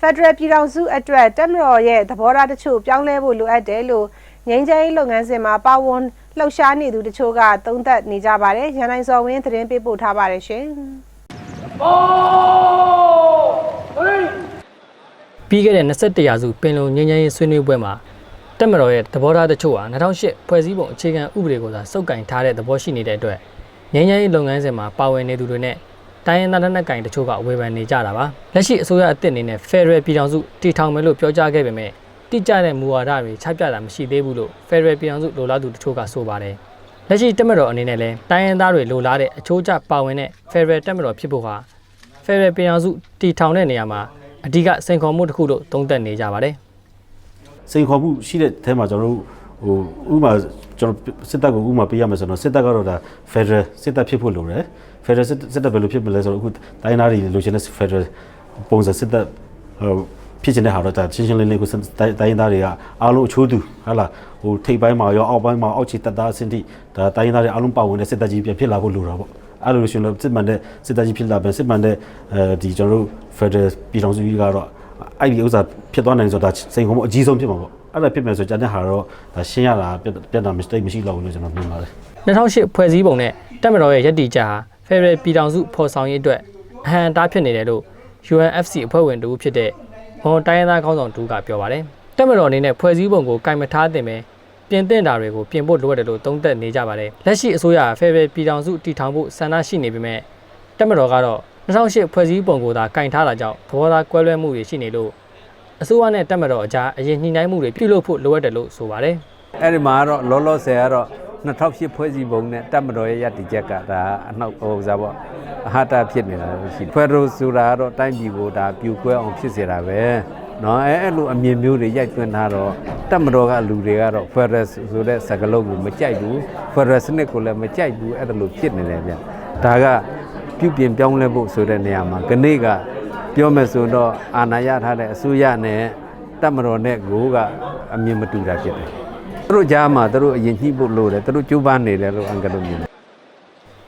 ဖက်ဒရယ်ပြည်ထောင်စုအတွက်တက်မတော်ရဲ့သဘောထားတချို့ပြောင်းလဲဖို့လိုအပ်တယ်လို့ငင်းချမ်းရေးလုပ်ငန်းစဉ်မှာပါဝင်လှုပ်ရှားနေသူတချို့ကသုံးသပ်နေကြပါတယ်။ရန်နိုင်စော်ဝင်းသတင်းပေးပို့ထားပါတယ်ရှင်။ပြီးခဲ့တဲ့21ရာစုပင်လုံငြိမ်းချမ်းရေးဆွေးနွေးပွဲမှာတက်မတော်ရဲ့သဘောထားတချို့ဟာ2008ဖွဲ့စည်းပုံအခြေခံဥပဒေကိုသာစုပ်ကင်ထားတဲ့သဘောရှိနေတဲ့အတွက်ငြိမ်းချမ်းရေးလုပ်ငန်းစဉ်မှာပါဝင်နေသူတွေနဲ့ တိုင်းရင်းသားလက်နက်ကိုင်တချို့ကဝေဖန်နေကြတာပါလက်ရှိအစိုးရအသစ်အနေနဲ့ Federal ပြည်ထောင်စုတည်ထောင်မယ်လို့ပြောကြားခဲ့ပေမဲ့တိကျတဲ့မူဝါဒတွေချပြတာမရှိသေးဘူးလို့ Federal ပြည်ထောင်စုလိုလားသူတချို့ကဆိုပါတယ်လက်ရှိတက်မတော်အနေနဲ့လည်းတိုင်းရင်းသားတွေလိုလားတဲ့အချိုးကျပါဝင်တဲ့ Federal တက်မတော်ဖြစ်ဖို့ဟာ Federal ပြည်ထောင်စုတည်ထောင်တဲ့နေရာမှာအဓိကစိန်ခေါ်မှုတစ်ခုလို့သုံးသပ်နေကြပါတယ်စိန်ခေါ်မှုရှိတဲ့အဲမှာကျွန်တော်တို့ဟိုဥပမာ ကျွန်တော်စစ်တပ်ကိုဥပမာပေးရမယ်ဆိုတော့စစ်တပ်ကတော့ဒါ Federal စစ်တပ်ဖြစ်ဖို့လိုတယ် Federal စစ်စစ်တပ်ဘယ်လိုဖြစ်မလဲဆိုတော့အခုတိုင်းသားတွေလိုချင်တဲ့ Federal ပုံစံစစ်တပ်ဟိုဖြစ်နေတဲ့ဟာတော့ဒါချင်းချင်းလေးလေးကိုတိုင်းတိုင်းသားတွေကအားလုံးအချိုးတူဟာလာဟိုထိပ်ပိုင်းမှာရောအောက်ပိုင်းမှာအောက်ခြေတပ်သားအဆင့်ထိဒါတိုင်းသားတွေအားလုံးပါဝင်တဲ့စစ်တပ်ကြီးပြန်ဖြစ်လာဖို့လိုတာပေါ့အဲ့လိုရှင်လို့စစ်မှန်တဲ့စစ်တပ်ကြီးဖြစ်လာပြန်စစ်မှန်တဲ့အဲဒီကျွန်တော်တို့ Federal ပြည်ထောင်စုကြီးကတော့အဲ့ဒီဥစ္စာဖြစ်သွားနိုင်ဆိုတာစိန်ခေါ်မှုအကြီးဆုံးဖြစ်မှာပေါ့ အဲ့ဒါဖြစ်မယ်ဆိုကြတဲ့ဟာတော့ဒါရှင်းရတာပြတ်ပြတ်တာ mistake မရှိတော့ဘူးလို့ကျွန်တော်မြင်ပါတယ်2008ဖွဲ့စည်းပုံနဲ့တက်မတော်ရဲ့ရည်တည်ချက်ဟာ Federal ပြည်ထောင်စုဖော်ဆောင်ရေးအတွက်အဟံတားဖြစ်နေတယ်လို့ UNFC အဖွဲ့ဝင်တူဖြစ်တဲ့ဘွန်တိုင်းရင်းသားခေါင်းဆောင်တူကပြောပါတယ်တက်မတော်အနေနဲ့ဖွဲ့စည်းပုံကိုကင်မထားတင်ပဲပြင်သင့်တာတွေကိုပြင်ဖို့လိုအပ်တယ်လို့သုံးသပ်နေကြပါတယ်လက်ရှိအစိုးရ Federal ပြည်ထောင်စုတည်ထောင်ဖို့ဆန္ဒရှိနေပေမဲ့တက်မတော်ကတော့2008ဖွဲ့စည်းပုံကိုသာကင်ထားတာကြောင့်သဘောထားကွဲလွဲမှုတွေရှိနေလို့ အစိုးရနဲ့တက်မတော်အကြားအရင်ညှိနှိုင်းမှုတွေပြုလုပ်ဖို့လိုအပ်တယ်လို့ဆိုပါတယ်။အဲဒီမှာကတော့လောလောဆယ်ကတော့2008ဖွဲ့စည်းပုံနဲ့တက်မတော်ရဲ့ရည်တည်ချက်ကဒါအနောက်ဟိုစားပေါ့အဟာတာဖြစ်နေတာပဲရှိတယ်။ဖွဲ့ရိုဆိုတာကတော့တိုင်းပြည်ကိုဒါပြိုကွဲအောင်ဖြစ်စေတာပဲ။နော်အဲအဲ့လိုအမြင်မျိုးတွေရိုက်သွင်းထားတော့တက်မတော်ကလူတွေကတော့ Ferris ဆိုတဲ့စကားလုံးကိုမကြိုက်ဘူး Ferris နစ်ကိုလည်းမကြိုက်ဘူးအဲ့ဒါလိုဖြစ်နေတယ်ဗျ။ဒါကပြုပြင်ပြောင်းလဲဖို့ဆိုတဲ့နေရာမှာခဏိက ပြောမယ်ဆိုတော့အာဏာရထားတဲ့အစိုးရနဲ့တပ်မတော်နဲ့ကိုကအမြင်မတူတာဖြစ်တယ် သူတို့ကြားမှာသူတို့အရင်ညှိဖို့လိုတယ်သူတို့ကြိုးပမ်းနေတယ်လို့အင်္ဂလိပ်မြင်တယ်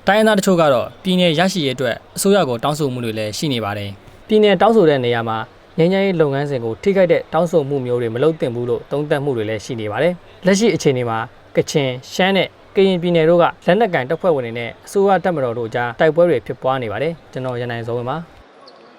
တိုင်းရင်းသားတချို့ကတော့ပြည်내ရရှိရေးအတွက်အစိုးရကိုတောင်းဆိုမှုတွေလည်းရှိနေပါတယ်။ပြည်내တောင်းဆိုတဲ့နေရာမှာငញ្ញရေးလုပ်ငန်းစဉ်ကိုထိခိုက်တဲ့တောင်းဆိုမှုမျိုးတွေမလုပ်သင့်ဘူးလို့သုံးသပ်မှုတွေလည်းရှိနေပါတယ်။လက်ရှိအခြေအနေမှာကချင်ရှမ်းနဲ့ကရင်ပြည်နယ်တို့ကလက်နက်ကင်တပ်ဖွဲ့ဝင်တွေနဲ့အစိုးရတပ်မတော်တို့ကြားတိုက်ပွဲတွေဖြစ်ပွားနေပါတယ်။ကျွန်တော်ရန်နိုင်စောဝင်ပါ။